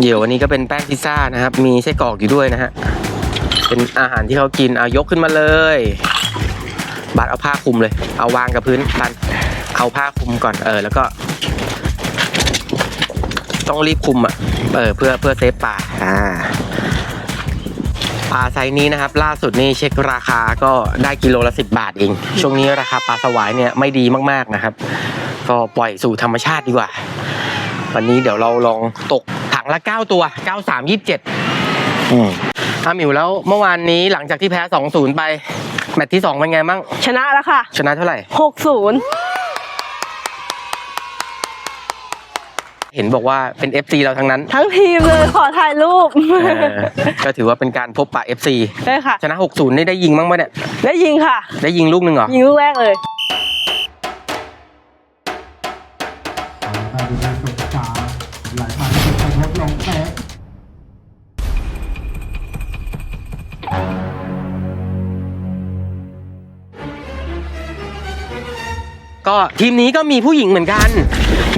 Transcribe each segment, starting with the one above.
เดี๋ยววันนี้ก็เป็นแป้งพิซซ่านะครับ มีไส้กรอกอยู่ด้วยนะฮะ เป็นอาหารที่เขากิน เอายกขึ้นมาเลย บาดเอาผ้าคลุมเลย เอาวางกับพื้นบันเอาผ้าคลุมก่อน เออ แล้วก็ ต้องรีบคลุมอะ เออ เพื่อเพื่อเซฟปลาอ่า ปลาไซส์นี้นะครับ ล่าสุดนี่เช็คราคาก็ได้กิโลละสิบบาทเอง ช่วงนี้ราคาปลาสวายเนี่ยไม่ดีมากๆนะครับ ก็ปล่อยสู่ธรรมชาติดีกว่า วันนี้เดี๋ยวเราลองตก งละ 9 ตัว 9 3 27อืมอาหมิวแล้วเมื่อวานนี้หลังจากที่แพ้ 2-0 ไป แมตช์ที่ 2 เป็นไงบ้าง ชนะแล้วค่ะ ชนะเท่าไหร่หกศูนย์เห็นบอกว่าเป็น FC เราทั้งนั้น ทั้งทีมเลยขอถ่ายรูปเออก็ถือว่าเป็นการพบปะ FC ได้ค่ะ ชนะ 6-0นี่ได้ยิงบ้างไหมเนี่ย ได้ยิงค่ะ ได้ยิงลูกหนึ่งเหรอ ยิงลูกแรกเลย ก็ทีมนี้ก็มีผู้หญิงเหมือนกัน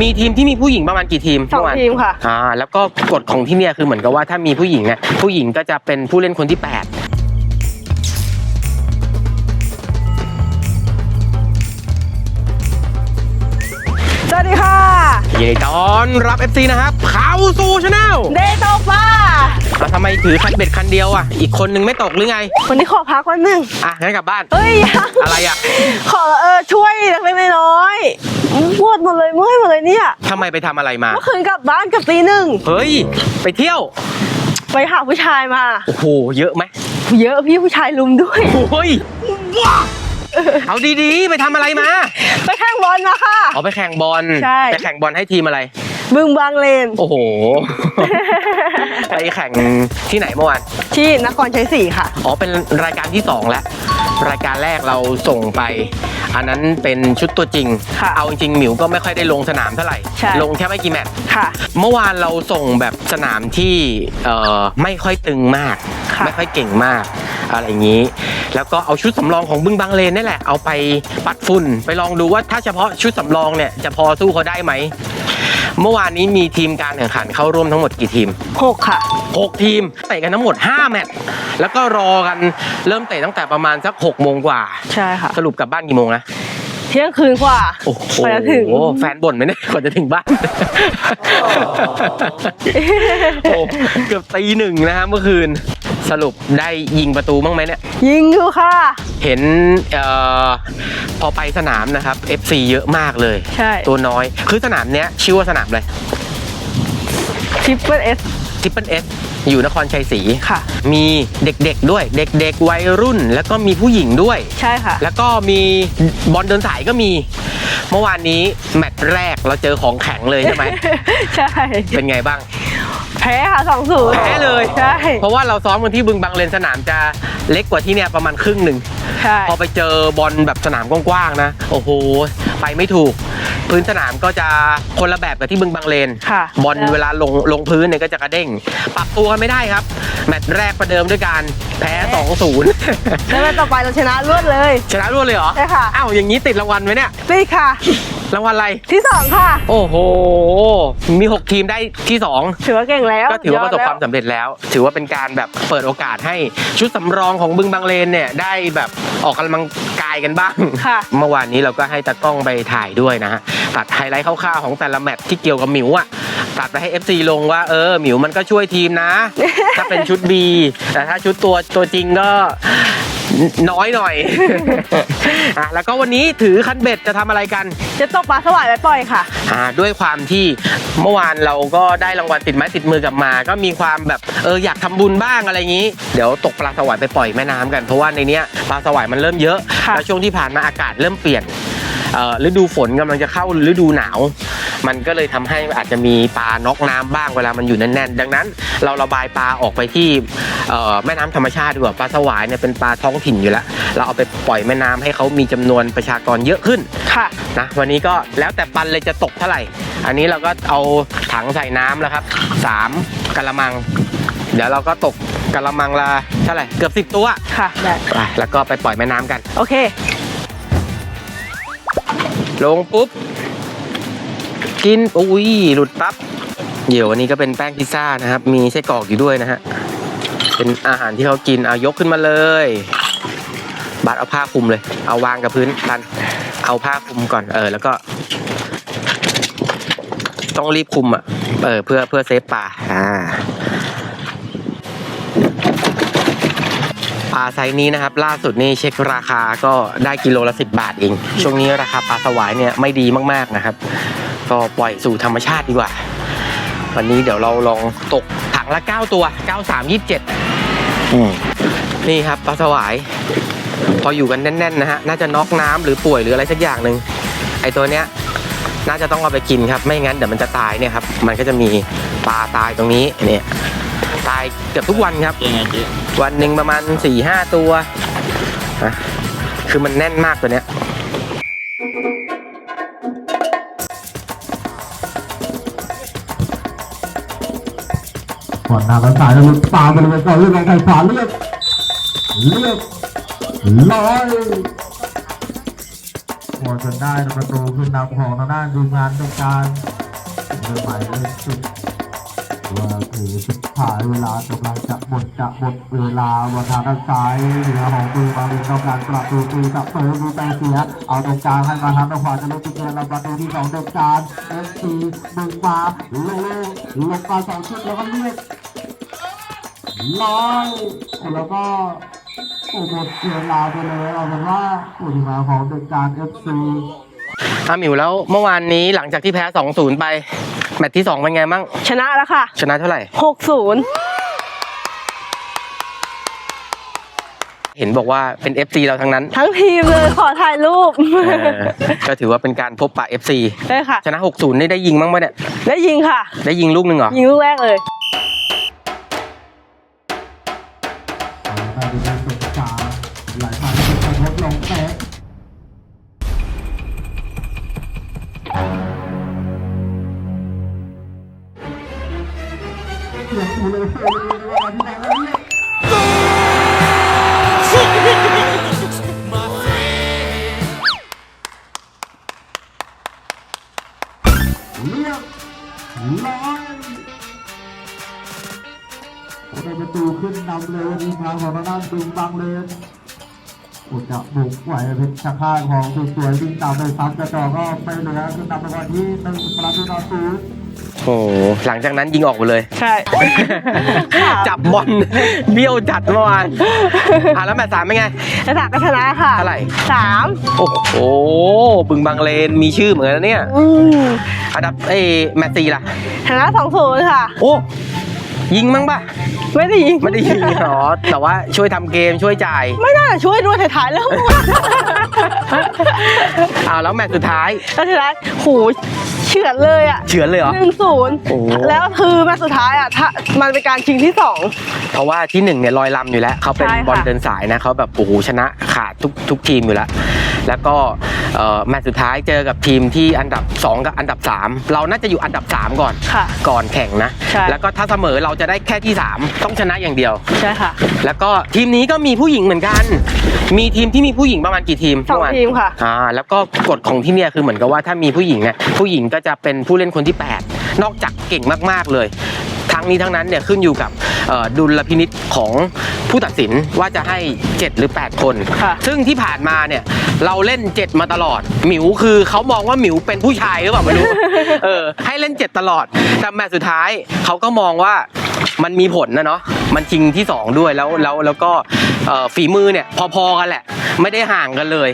มีทีมที่มีผู้หญิงประมาณกี่ทีมสองเมื่วานทีมค่ะ อ่าแล้วก็กฎของที่เนี่ยคือเหมือนกับว่าถ้ามีผู้หญิงเนี่ยผู้หญิงก็จะเป็นผู้เล่นคนที่8ส ยินดีต้อนรับ FC นะครับเข้าสู่ช anel เดย์ตกปลาแล้วทำไมถือคันเบ็ดคันเดียวอะ อีกคนนึงไม่ตกหรือไง วันนี้ขอพักวันหนึ่งอะงั้นกลับบ้าน เฮ้ยยังอะไรอะขอเออช่วยเล็กๆน้อยๆปวดหมดเลยเมื่อยหมดเลยเนี่ยทำไมไปทำอะไรมา เมื่อคืนกลับบ้านเกับตีหนึ่งเฮ้ย ไปเที่ยว ไปหาผู้ชายมา โอ้โห เยอะไหมเยอะพี่ผู้ชายลุมด้วย โอ้ยว้า เอาดีๆ ไปทำอะไรมา ไปแข่งบอลมาค่ะ เอาไปแข่งบอล ใช่ ไปแข่งบอลให้ทีมอะไร บึงบางเลน โอ้โห ไปแข่งที่ไหนเมื่อวาน ที่นครชัยศรีค่ะ อ๋อ เป็นรายการที่ 2 แล้ว รายการแรกเราส่งไป อันนั้นเป็นชุดตัวจริง ค่ะเอาจริงๆหมิวก็ไม่ค่อยได้ลงสนามเท่าไหร่ ใช่ ลงแค่ไม่กี่แมตช์ ค่ะ เมื่อวานเราส่งแบบสนามที่เอ่อไม่ค่อยตึงมาก ค่ะ ไม่ค่อยเก่งมาก อะไรอย่างนี้ แล้วก็เอาชุดสำรองของบึงบางเลนนี่แหละเอาไปปัดฝุ่นไปลองดูว่าถ้าเฉพาะชุดสำรองเนี่ยจะพอสู้เขาได้ไหมเมื่อวานนี้มีทีมการแข่งขันเข้าร่วมทั้งหมดกี่ทีม หกค่ะ 6 ทีมเตะกันทั้งหมด 5 แมตช์แล้วก็รอกันเริ่มเตะตั้งแต่ประมาณสัก6โมงกว่า ใช่ค่ะ สรุปกลับบ้านกี่โมงนะ เที่ยงคืนกว่าโอ้โหกว่าจะถึง แฟนบ่นไหมเนี่ยกว่าจะถึงบ้าน โอ้เกือบตีหนึ่งนะฮะเมื่อคืน สรุปได้ยิงประตูบ้างไหมเนี่ย ยิงอยู่ค่ะ เห็นเอ่อพอไปสนามนะครับ FC เยอะมากเลย ใช่ ตัวน้อย คือสนามเนี้ยชื่อว่าสนามอะไรทริปเปิลเอสทิปเปิลเอสอยู่นครชัยศรีค่ะ มีเด็กๆด้วย เด็กๆวัยรุ่น แล้วก็มีผู้หญิงด้วย ใช่ค่ะ แล้วก็มีบอลเดินสายก็มี เมื่อวานนี้แมตช์แรกเราเจอของแข็งเลยใช่ไหมใช่ เป็นไงบ้าง แพ้ค่ะสองศูนย์แพ้เลยใช่เพราะว่าเราซ้อมกันที่บึงบางเลนสนามจะเล็กกว่าที่เนี่ยประมาณครึ่งหนึ่งใช่พอไปเจอบอลแบบสนามกว้างๆนะ โอ้โห ไปไม่ถูก พื้นสนามก็จะคนละแบบกับที่บึงบางเลนค่ะบอลเวลาลงลงพื้นเนี่ยก็จะกระเด้ง ปรับตัวกันไม่ได้ครับ แมตช์แรกประเดิมด้วยการแพ้ 2-0แล้วแมตช์ต่อไปเราชนะรวดเลย ชนะรวดเลยเหรอใช่ค่ะอ้าวอย่างนี้ติดรางวัลไหมเนี่ยตีค่ะ รางวัลอะไร ที่สองค่ะ โอ้โห มี 6 ทีมได้ที่ 2 ถือว่าเก่งแล้วก็ถือว่าประสบยดแล้ความสำเร็จแล้ว ถือว่าเป็นการแบบเปิดโอกาสให้ชุดสำรองของบึงบางเลนเนี่ยได้แบบออกกำลังกายกันบ้าง ค่ะ เมื่อวานนี้เราก็ให้ตากล้องไปถ่ายด้วยนะฮะตัดไฮไลท์คร่าวๆของแต่ละแมตช์ที่เกี่ยวกับหมิวอะตัดไปให้ FC ลงว่าเออหมิวมันก็ช่วยทีมนะ ถ้าเป็นชุด B แต่ถ้าชุดตัวตัวจริงก็ น้อยหน่อย อะแล้วก็วันนี้ถือคันเบ็ดจะทำอะไรกัน จะตกปลาสวายไปปล่อยค่ะ อ่าด้วยความที่เมื่อวานเราก็ได้รางวัลติดไม้ติดมือกลับมา ก็มีความแบบเอออยากทำบุญบ้างอะไรอย่างนี้ เดี๋ยวตกปลาสวายไปปล่อยแม่น้ำกันเพราะว่าในเนี้ยปลาสวายมันเริ่มเยอะค่ะ แล้วช่วงที่ผ่านมาอากาศเริ่มเปลี่ยนเอ่อ ฤดูฝนกำลังจะเข้าฤดูหนาว มันก็เลยทำให้อาจจะมีปลาน็อกน้ำบ้างเวลามันอยู่แน่นๆดังนั้น เราระบายปลาออกไปที่เอ่อแม่น้ำธรรมชาติดีกว่าปลาสวายเนี่ยเป็นปลาท้องถิ่นอยู่แล้ว เราเอาไปปล่อยแม่น้ำให้เขามีจำนวนประชากรเยอะขึ้นค่ะนะวันนี้ก็แล้วแต่ปันเลยจะตกเท่าไหร่ อันนี้เราก็เอาถังใส่น้ำแล้วครับสามกะละมัง เดี๋ยวเราก็ตกกะละมังละเท่าไหร่เกือบสิบตัว ค่ะได้ไปแล้วก็ไปปล่อยแม่น้ำกัน โอเค ลงปุ๊บ กินอุ้ยหลุดปั๊บเดี๋ยววันนี้ก็เป็นแป้งพิซซ่านะครับ มีไส้กรอกอยู่ด้วยนะฮะเป็นอาหารที่เขากินเอายกขึ้นมาเลยบาดเอาผ้าคลุมเลย เอาวางกับพื้นกันเอาผ้าคลุมก่อนเออ แล้วก็ ต้องรีบคลุมอะเออเพื่อเพื่อเซฟปลาอ่า ปลาไซส์นี้นะครับ ล่าสุดนี่เช็คราคาก็ได้กิโลละสิบบาทเอง ช่วงนี้ราคาปลาสวายเนี่ยไม่ดีมากๆนะครับ ก็ปล่อยสู่ธรรมชาติดีกว่า วันนี้เดี๋ยวเราลองตกถังละ 9 ตัว 93 27อืมนี่ครับปลาสวาย พออยู่กันแน่นๆนะฮะน่าจะน็อกน้ำหรือป่วยหรืออะไรสักอย่างหนึ่งไอตัวเนี้ยน่าจะต้องเอาไปกินครับ ไม่งั้นเดี๋ยวมันจะตายเนี่ยครับ มันก็จะมีปลาตายตรงนี้เนี่ย ตายเกือบทุกวันครับ ยังไงเจ๊วันหนึ่งประมาณสี่ห้าตัวนะคือมันแน่นมากตัวเนี้ย ก่อนหน้าเราสายเราตามไปเลยก่อนเรื่องของไก่ฝาเลือกเลือกร้อยพอจนได้ประตูขึ้นนำของทางด้านทีมงานในการเริ่มใหม่เลยสุด ว่าคือสุดท้ายเวลากำลังจะหมดจะหมดเวลาวันทางด้านซ้ายเหนือของปืนมาลินต้องการประตูตีกับเปิดดูใจเสีย เอาตรงกลางให้มาทางด้านขวาจะลงจุดเกินเราประตูที่สองตรงกลางเอฟซีดึงมาล่ลงมาสองชุดแล้วก็เลือกร้อยแล้วก็โอ้หเสียลาไปเลยเอาเป็นว่าผู้ที่มาของเด็กการเอฟซีอะหมิวแล้วเมื่อวานนี้หลังจากที่แพ้ 2-0 ไป มตช์ที่2เป็นไงมั่งชนะแล้วค่ะ ชนะเท่าไหร่ หกศูนย์เห็นบอกว่าเป็น FC เราทั้งนั้น ทั้งทีมเลยขอถ่ายรูปเออก็ถือว่าเป็นการพบปะ FC ได้ค่ะ ชนะ 6-0 นี่ได้ยิงมั้งไหมเนี่ยได้ยิงค่ะ ได้ยิงลูกหนึ่งเหรอ ยิงลูกแรกเลยได้ เสียกูเลยเสียเลยว่าที่ไหนวเนี่ยเรียบร้อยโอ้ไประตูขึ้นนำเลยทีมงานของทางด้านดึงบังเลยโอ้จะบุกไหวเพชรชาค่าของสวยๆวิ่งตามไปซ้ำกระจอกก็ไม่เหลือขึ้นนำไปวันที่หนึ่งประตูต่อศูนย์ โอ้โหหลังจากนั้นยิงออกไปเลย ใช่ จับบอลเบี้ยวจัดเมื่อวานอะแล้วแมตช์สามเป็นไงชนะก็ชนะค่ะเท่าไหร่สามโอ้โหบึงบางเลนมีชื่อเหมือนกันนะเนี่ยอืมอันดับเอ้ยแมตช์สี่ล่ะชนะสองศูนย์ค่ะ โอ้ยิงมั้งป่ะไม่ได้ยิงไม่ได้ยิงหรอแต่ว่าช่วยทำเกมช่วยจ่าย ไม่น่าจะช่วยด้วยถ่ายๆแล้วอ้าวแล้วแมตช์สุดท้ายแล้วชนะโหเฉือนเลยอะเฉือนเลยเหรอ หนึ่งศูนย์โอ้แล้วคือแมตช์สุดท้ายอะถ้ามันเป็นการชิงที่สอง เพราะว่าที่หนึ่งเนี่ยลอยลำอยู่แล้วเขาเป็นใช่ค่ะ บอลเดินสายนะเขาแบบโอ้โหชนะขาดทุกทุกทีมอยู่แล้ว แล้วก็เอ่อแมตช์สุดท้ายเจอกับทีมที่อันดับ 2 กับอันดับ 3 เราน่าจะอยู่อันดับ 3 ก่อนค่ะก่อนแข่งนะใช่แล้วก็ถ้าเสมอเราจะได้แค่ที่ 3 ต้องชนะอย่างเดียว ใช่ค่ะ แล้วก็ทีมนี้ก็มีผู้หญิงเหมือนกัน มีทีมที่มีผู้หญิงประมาณกี่ทีมสองเวานทีมค่ะอ่าแล้วก็กฎของที่เนี่ยคือเหมือนกับว่าถ้ามีผู้หญิงเนี่ยผู้หญิงก็จะเป็นผู้เล่นคนที่ 8 นอกจากเก่งมากๆเลย ทั้งนี้ทั้งนั้นเนี่ยขึ้นอยู่กับเอ่อดุลพินิษของผู้ตัดสินว่าจะให้ 7 หรือ 8 คนค่ะซึ่งที่ผ่านมาเนี่ยเราเล่น 7 มาตลอด หมิวคือเขามองว่าหมิวเป็นผู้ชายหรือเปล่าไม่รู้เออให้เล่น 7 ตลอดแต่แมตช์สุดท้ายเขาก็มองว่ามันมีผลนะเนาะมันชิงที่ 2 ด้วยแล้วแล้วแล้วก็เอ่อฝีมือเนี่ยพอๆกันแหละ ไม่ได้ห่างกันเลย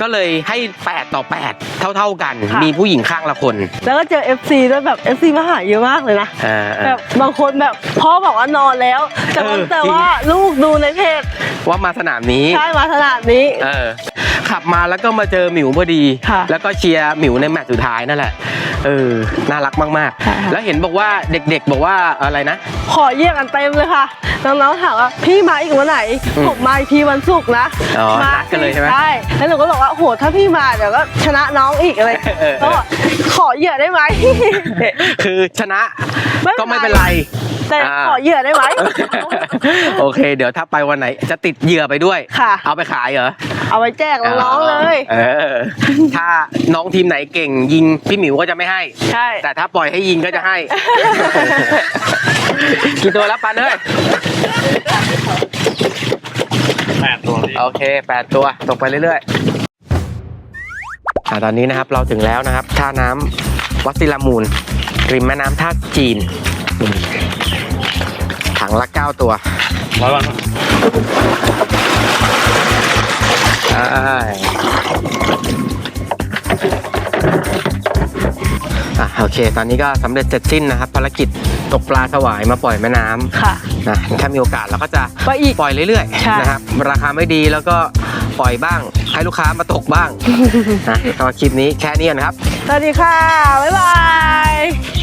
ก็เลยให้ 8 ต่อ 8 เท่าๆกัน ค่ะ มีผู้หญิงข้างละคน แล้วก็เจอ FC ด้วยแบบ FC มาหาเยอะมากเลยนะ อ่าแบบบางคนแบบพ่อบอกว่านอนแล้ว แต่ว่าเออแต่จริงว่าลูกดูในเพจว่ามาสนามนี้ ใช่มาขนาดนี้ เออ ขับมาแล้วก็มาเจอหมิวพอดี ค่ะ แล้วก็เชียร์หมิวในแมตช์สุดท้ายนั่นแหละ เออ น่ารักมากค่ะๆแล้วเห็นบอกว่าเด็กๆ บอกว่าอะไรนะ ขอเยี่ยมกันเต็มเลยค่ะ น้องๆ ถามว่าพี่มาอีกวันไหนอืมผมมาอีกทีวันศุกร์นะอ๋อมานัดกันเลยใช่ไหมใช่แล้วหนูก็บอกว่าโหถ้าพี่มาเดี๋ยวก็ชนะน้องอีกอะไรเออเออก็บอกขอเหยื่อได้ไหมคือชนะไม่เป็นไรก็ไม่เป็นไร แต่อ่าขอเหยื่อได้ไหมโอเค เดี๋ยวถ้าไปวันไหนจะติดเหยื่อไปด้วยค่ะ เอาไปขายเหรอ เอาไว้แจกน้องๆเลยเออถ้าน้องทีมไหนเก่งยิงพี่หมิวก็จะไม่ให้ ใช่ แต่ถ้าปล่อยให้ยิงก็จะให้กี่ตัวแล้วปันเอ้ยแปดตัวพี่โอเคแปดตัวตกไปเรื่อยๆอ่าตอนนี้นะครับเราถึงแล้วนะครับ ท่าน้ำวัดศิลามูลริมแม่น้ำท่าจีนอืม ถังละเก้าตัวร้อยวันใช่อะโอเค ตอนนี้ก็สำเร็จเสร็จสิ้นนะครับ ภารกิจตกปลาสวายมาปล่อยแม่น้ำค่ะนะถ้ามีโอกาสเราก็จะไปอีกปล่อยเรื่อยใช่ๆนะครับ ราคาไม่ดีแล้วก็ปล่อยบ้าง ให้ลูกค้ามาตกบ้างนะก็คลิปนี้แค่นี้ก่อนครับ สวัสดีค่ะ บ๊ายบาย